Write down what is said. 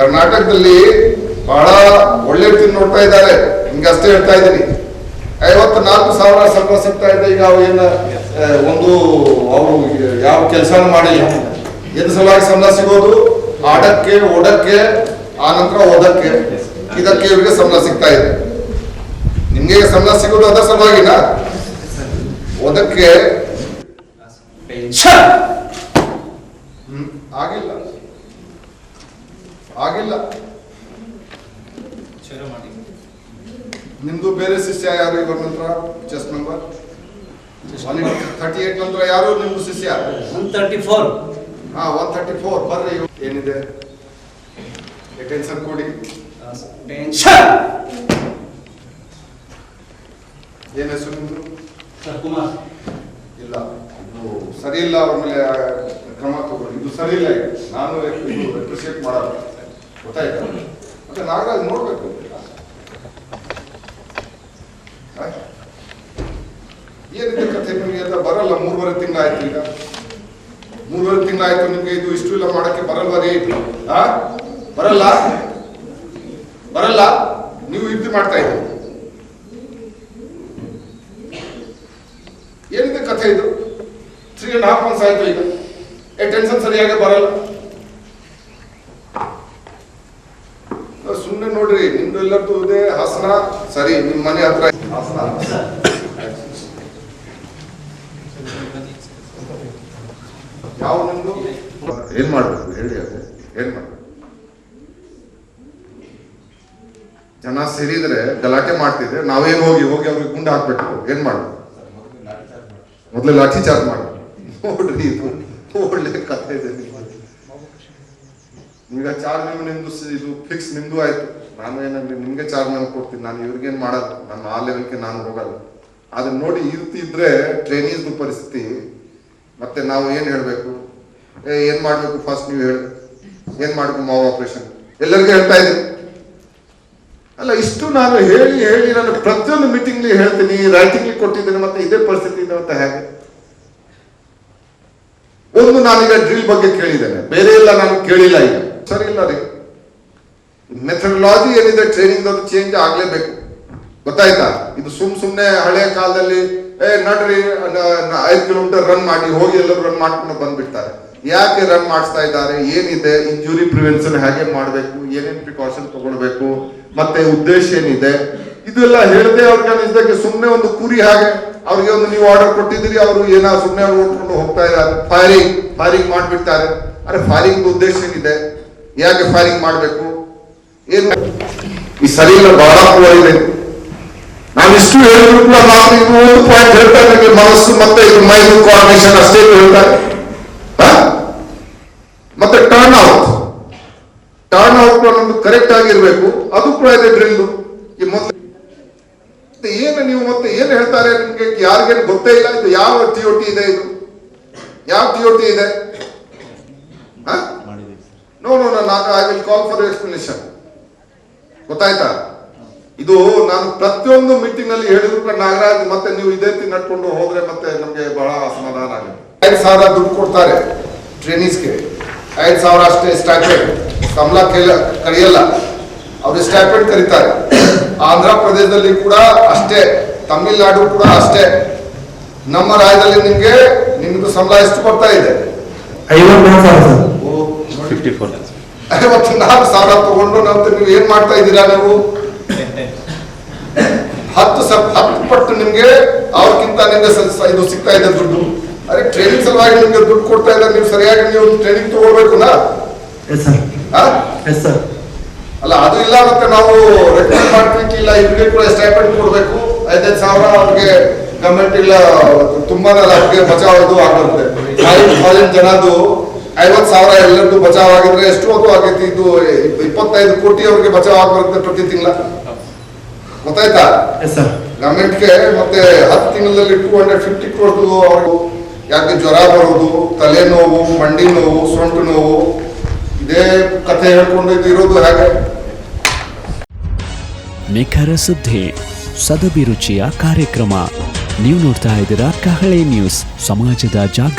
ಕರ್ನಾಟಕದಲ್ಲಿ ಬಹಳ ಒಳ್ಳೆ ರೀತಿ ನೋಡ್ತಾ ಇದ್ದಾರೆ. ನಿಮ್ಗೆ ಅಷ್ಟೇ ಹೇಳ್ತಾ ಇದ್ದೀನಿ. ಐವತ್ತು ನಾಲ್ಕು ಸಾವಿರ ಸಂಬಳ ಸಿಗ್ತಾ ಇದೆ. ಈಗ ಅವ್ರು ಏನು ಒಂದು ಅವರು ಯಾವ ಕೆಲಸನೂ ಮಾಡಿಲ್ಲ. ಎದು ಸಲುವಾಗಿ ಸಂಬಳ ಸಿಗೋದು? ಆಡಕ್ಕೆ ಓಡಕ್ಕೆ ಆ ನಂತರ ಓದಕ್ಕೆ. ಇದಕ್ಕೆ ಇವರಿಗೆ ಸಂಬಳ ಸಿಗ್ತಾ ಇದೆ. ನಿಮ್ಗೆ ಸಂಬಳ ಸಿಗೋದು ಅದ ಸಲುವಾಗಿನ? ಓದಕ್ಕೆ. ಆಗಿಲ್ಲ. ಆಗಿಲ್ಲ. ನಿಮ್ದು ಬೇರೆ ಶಿಷ್ಯ ಯಾರು ಇವರ ನಂತರ? ಚೆಸ್ ನಂಬರ್ ಥರ್ಟಿ ಏಟ್ ನಂತರ ಯಾರು ನಿಮ್ದು ಶಿಷ್ಯ? ಒನ್ ತರ್ಟಿ ಫೋರ್ ಹಾ ಒನ್ ಥರ್ಟಿ ಫೋರ್ ಬರ್ರಿ ಏನಿದೆ? ಟೆನ್ಷನ್ ಕೊಡಿ. ಟೆನ್ಷನ್ ಏನ್ ಹೆಸರು ನಿಮ್ದು? ಸರ್ ಕುಮಾರ್. ಇಲ್ಲ. ಇದು ಸರಿ ಇಲ್ಲ ಅವ್ರ ಮೇಲೆ ಕ್ರಮ ತಗೊಳ್ಳಿ. ಇದು ಸರಿ ಇಲ್ಲ ನಾನು ಇದು ಅಪ್ರಿಷಿಯೇಟ್ ಮಾಡಲ್ಲ. ಗೊತ್ತಾಯ್ತಾ? ಮತ್ತೆ ನಾಗರಾಜ್ ನೋಡ್ಬೇಕು? ಏನಿದೆ ಕಥೆ ನಿಮಗೆ? ಅಂತ ಬರಲ್ಲ, ಮೂರುವರೆ ತಿಂಗಳಾಯ್ತು ಈಗ. ಮೂರುವರೆ ತಿಂಗಳಾಯ್ತು ನಿಮ್ಗೆ ಇದು, ಇಷ್ಟು ಇಲ್ಲ ಮಾಡಕ್ಕೆ ಬರಲ್ವಾ ರೀ ಆ? ಬರಲ್ಲ? ಬರಲ್ಲ? ನೀವು ಇದ್ದು ಮಾಡ್ತಾ ಇದ್ದೀರಿ. ಏನಿದೆ ಕಥೆ ಇದು? ತ್ರೀ ಅಂಡ್ ಹಾಫ್ ಮಂತ್ಸ್ ಆಯ್ತು ಈಗ. ಏ ಟೆನ್ಷನ್ ಸರಿಯಾಗಿ ಬರಲ್ಲ. ಸುಮ್ಮನೆ ನೋಡ್ರಿ, ನಿಮ್ದು ಹಾಸನ? ಸರಿ ನಿಮ್ಮ ಮನೆ ಹತ್ರ. ಹಾಸನ. ಯಾವ ನಿಮ್ದು? ಏನ್ ಮಾಡ್ಬೇಕು? ಹೇಳಿ ಅದೇ. ಏನ್ ಮಾಡ್ಬೇಕು? ಜನ ಸೇರಿದ್ರೆ ಗಲಾಟೆ ಮಾಡ್ತಿದ್ರೆ ನಾವೇ ಹೋಗಿ ಹೋಗಿ ಅವ್ರಿಗೆ ಗುಂಡು ಹಾಕ್ಬೇಕು ಏನ್ ಮಾಡ್ಬೇಕು? ಮೊದಲು ಲಾಠಿ ಚಾರ್ಜ್ ಮಾಡ್ಬೇಕು ನೋಡ್ರಿ ಇದು ಒಳ್ಳೆ ಕಥೆ ಇದೆ. ನಿಮ್ದು. ಈಗ ಚಾರ್ಜ್ ನಿಮ್ದು ಇದು ಫಿಕ್ಸ್ ನಿಮ್ದು ಆಯ್ತು. ನಾನು ಏನಂದ್ರೆ ನಿಮ್ಗೆ ಚಾರ್ಜ್ ನಾನು ಕೊಡ್ತೀನಿ. ನಾನು ಇವ್ರಿಗೇನ್ ಮಾಡಲ್ಲ. ನಾನು ಆ ಲೆವೆಲ್ಗೆ ನಾನು ಹೋಗಲ್ಲ. ಅದನ್ನ ನೋಡಿ ಇರ್ತಿದ್ರೆ ಟ್ರೈನೀಸ್ದು ಪರಿಸ್ಥಿತಿ. ಮತ್ತೆ ನಾವು ಏನ್ ಹೇಳ್ಬೇಕು? ಏನ್ ಮಾಡ್ಬೇಕು ಫಸ್ಟ್ ನೀವು ಹೇಳಿ. ಏನ್ ಮಾಡ್ಬೇಕು ಮಾವು ಆಪರೇಷನ್ ಎಲ್ಲರಿಗೂ ಹೇಳ್ತಾ ಇದ್ದೀನಿ. ಅಲ್ಲ, ಇಷ್ಟು ನಾನು ಹೇಳಿ ಹೇಳಿ ನಾನು ಪ್ರತಿಯೊಂದು ಮೀಟಿಂಗ್ಲಿ ಹೇಳ್ತೀನಿ ರೈಟಿಂಗ್ಲಿ ಕೊಟ್ಟಿದ್ದೀನಿ, ಮತ್ತೆ ಇದೇ ಪರಿಸ್ಥಿತಿ ಇದೆ ಅಂತ ಹೇಗೆ? ಒಂದು ನಾನೀಗ ಡ್ರಿಲ್ ಬಗ್ಗೆ ಕೇಳಿದ್ದೇನೆ. ಬೇರೆ ಎಲ್ಲ ನಾನು ಕೇಳಿಲ್ಲ ಈಗ. ಸರಿ ಇಲ್ಲ ರೀ ಮೆಥಡಲಾಜಿ ಏನಿದೆ ಟ್ರೈನಿಂಗ್ ಅದು ಚೇಂಜ್ ಆಗಲೇಬೇಕು. ಗೊತ್ತಾಯ್ತಾ? ಇದು ಸುಮ್ ಸುಮ್ಮನೆ ಹಳೆಯ ಕಾಲದಲ್ಲಿ, ಏ, ನಡ್ರಿ ಐದು ಕಿಲೋಮೀಟರ್ ರನ್ ಮಾಡಿ, ಹೋಗಿ ಎಲ್ಲರೂ ರನ್ ಮಾಡ್ಕೊಂಡು ಬಂದ್ಬಿಡ್ತಾರೆ. ಯಾಕೆ ರನ್ ಮಾಡಿಸ್ತಾ ಇದ್ದಾರೆ? ಏನಿದೆ? ಇಂಜುರಿ ಪ್ರಿವೆನ್ಷನ್ ಹೇಗೆ ಮಾಡಬೇಕು? ಏನೇನು ಪ್ರಿಕಾಷನ್ ತಗೊಳ್ಬೇಕು? ಮತ್ತೆ ಉದ್ದೇಶ ಏನಿದೆ? ಇದೆಲ್ಲ ಹೇಳದೆ ಆರ್ಗನೈಸ್ದಾಗೆ ಸುಮ್ಮನೆ ಒಂದು ಕುರಿ ಹಾಗೆ. ಅವ್ರಿಗೆ ಒಂದು ನೀವು ಆರ್ಡರ್ ಕೊಟ್ಟಿದ್ದೀರಿ, ಅವರು ಏನ ಸುಮ್ಮನೆ ಓಡ್ಕೊಂಡು ಹೋಗ್ತಾ ಇದ್ದಾರೆ. ಫೈರಿಂಗ್ ಫೈರಿಂಗ್ ಮಾಡಿಬಿಡ್ತಾರೆ. ಅರೆ ಫೈರಿಂಗ್ ಉದ್ದೇಶ ಏನಿದೆ? ಯಾಕೆ ಫೈರಿಂಗ್ ಮಾಡಬೇಕು? ಏನು? ಈ ಸರಿ ಇಲ್ಲ ಬಹಳ ಇದೆ. ನಾನು ಇಷ್ಟು ಹೇಳಿದ್ರು ಕೂಡ ನಾನು ಇದು ಒಂದು ಪಾಯಿಂಟ್ ಹೇಳ್ತಾ ನನಗೆ ಮನಸ್ಸು ಮತ್ತೆ ಇದು ಮೈಂಡ್ ಕೋಆರ್ಡಿನೇಷನ್ ಅಷ್ಟೇ ಹೇಳ್ತಾರೆ? ಮತ್ತೆ ಟರ್ನ್ ಔಟ್ ಟರ್ನ್ ಔಟ್ ಅನ್ನೋದು ಕರೆಕ್ಟ್ ಆಗಿರ್ಬೇಕು. ಅದು ಕೂಡ ಇದೆ ಡ್ರಿಲ್ ಈ ಮೊದಲು ಏನು ನೀವು ಮತ್ತೆ ಏನು ಹೇಳ್ತಾರೆ ನಿಮ್ಗೆ? ಯಾರಿಗೇನು ಗೊತ್ತೇ ಇಲ್ಲ. ಇದು ಯಾವ ಟಿ ಇದೆ ಇದು? ಯಾವ ಟಿ ಇದೆ? ಹಾ? ನೋ ನೋ ನಾನು I will call for explanation ಗೊತ್ತಾಯ್ತಾ? ಇದು ನಾನು ಪ್ರತಿಯೊಂದು ಮೀಟಿಂಗ್ನಲ್ಲಿ ಹೇಳಿದ್ರು ಕೂಡ ನಾಗರಾಜ್, ಮತ್ತೆ ನೀವು ಇದೇ ರೀತಿ ನಡ್ಕೊಂಡು ಹೋದ್ರೆ ಮತ್ತೆ ನಮ್ಗೆ ಬಹಳ ಅಸಮಾಧಾನ ಆಗುತ್ತೆ. ಐದು ಸಾವಿರ ದುಡ್ಡು ಕೊಡ್ತಾರೆ ಟ್ರೈನೀಸ್ಗೆ. ಐದು ಸಾವಿರ ಅಷ್ಟೇ ಸ್ಟ್ಯಾಪೆಂಡ್ ಸಂಬಳ ಕೇಳ, ಕರೆಯಲ್ಲ. ಅವ್ರು ಸ್ಟ್ಯಾಪೆಂಡ್ ಕರೀತಾರೆ. ಆಂಧ್ರ ಪ್ರದೇಶದಲ್ಲಿ ಕೂಡ ಅಷ್ಟೇ, ತಮಿಳ್ನಾಡು ಕೂಡ ಅಷ್ಟೇ. ನಮ್ಮ ರಾಜ್ಯದಲ್ಲಿ ನಿಮ್ಗೆ ನಿಮ್ದು ಸಂಬಳ ಎಷ್ಟು ಕೊಡ್ತಾ ಇದೆ? ಐವತ್ತು. ಫಿಫ್ಟಿ ಫೋರ್ ಐವತ್ತು ನಾಲ್ಕು ಸಾವಿರ ತಗೊಂಡು ನಂತರ ನೀವು ಏನ್ ಮಾಡ್ತಾ ಇದ್ದೀರಾ ನೀವು? ಹತ್ತು ಸ ಹತ್ತು ಪಟ್ಟು ನಿಮ್ಗೆ ಅವ್ರಿಗಿಂತ ನಿಮ್ಗೆ ಇದು ಸಿಗ್ತಾ ಇದೆ ದುಡ್ಡು. ಅದೇ ಟ್ರೈನಿಂಗ್ ಸಲುವಾಗಿ ನಿಮ್ಗೆ ದುಡ್ಡು ಕೊಡ್ತಾ ಇದ್ದಾರೆ ನೀವು ಸರಿಯಾಗಿ ನೀವು ಟ್ರೈನಿಂಗ್ ತಗೋಬೇಕು ನಾ ಎಸ್ ಸರ್ ಆ? ಎಸ್ ಸರ್ ಅಲ್ಲ ಅದು ಇಲ್ಲ ಮತ್ತೆ ನಾವು ರೆಕಮೆಂಡ್ ಮಾಡ್ಲಿಕ್ಕೆ ಇಲ್ಲ ಇವ್ರಿಗೆ ಕೂಡ ಸ್ಟೈಪೆಂಡ್ ಕೊಡ್ಬೇಕು. ಐದೈದು ಸಾವಿರ ಅವ್ರಿಗೆ ಗವರ್ಮೆಂಟ್ ಇಲ್ಲ ತುಂಬಾ ಅವ್ರಿಗೆ ಬಚಾವ್ ಇದು ಆಗುತ್ತೆ ಐದು ಸಾವಿರ ಐವತ್ ಸಾವಿರ ಎಲ್ಲರಿಗೂ ಬಚಾವ್ ಆಗಿದ್ರೆ ಎಷ್ಟು ಅದು ಆಗೈತಿ? ಇದು ಇಪ್ಪತ್ತೈದು ಕೋಟಿ ಅವ್ರಿಗೆ ಬಚಾವ್ ಆಗ್ಬರುತ್ತೆ ಪ್ರತಿ ತಿಂಗಳ. ಗೊತ್ತಾಯ್ತಾ? ಎಸ್ ಸರ್ ಗವರ್ಮೆಂಟ್ಗೆ ಮತ್ತೆ ಹತ್ತು ತಿಂಗಳಲ್ಲಿ ಟೂ ಹಂಡ್ರೆಡ್ ಫಿಫ್ಟಿ ಕ್ರೋರ್ದು ಅವರು ಯಾಕೆ ಜ್ವರ ಬರೋದು ತಲೆನೋವು ಮಂಡಿ ನೋವು ಸೊಂಟು ನೋವು ಇದೇ ಕಥೆ ಹೇಳ್ಕೊಂಡು ಇದು ಇರೋದು ಹೇಗೆ. ನಿಖರ ಸುದ್ದಿ ಸದಭಿರುಚಿಯ ಕಾರ್ಯಕ್ರಮ. ನೀವು ನೋಡ್ತಾ ಇದ್ದೀರಾ ಕಹಳೆ ನ್ಯೂಸ್ ಸಮಾಜದ ಜಾಗೃತಿ.